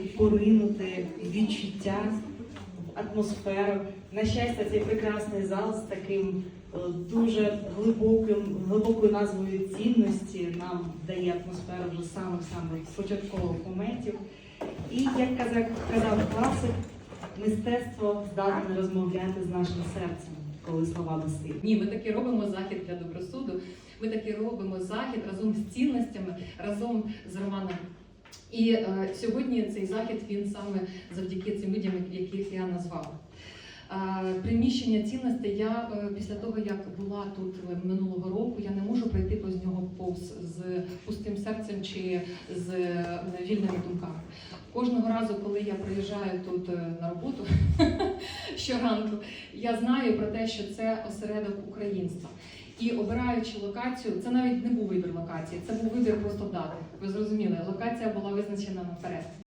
поринути відчуття, атмосферу. На щастя, цей прекрасний зал з таким е, дуже глибоким, глибокою назвою цінності нам дає атмосферу вже самих самих початкових моментів. І як казав, казав класик, мистецтво здатне розмовляти з нашим серцем, коли слова безсилі. Ні, ми таки робимо захід для добросуду. Ми таки робимо захід разом з цінностями, разом з Романом. І е, сьогодні цей захід він саме завдяки цим людям, яких я назвала. Е, приміщення цінностей я е, після того, як була тут е, минулого року, я не можу пройти повз нього повз з пустим серцем чи з вільними думками. Кожного разу, коли я приїжджаю тут на роботу щоранку, я знаю про те, що це осередок українства. І обираючи локацію, це навіть не був вибір локації, це був вибір просто дати. Ви зрозуміли, локація була визначена наперед.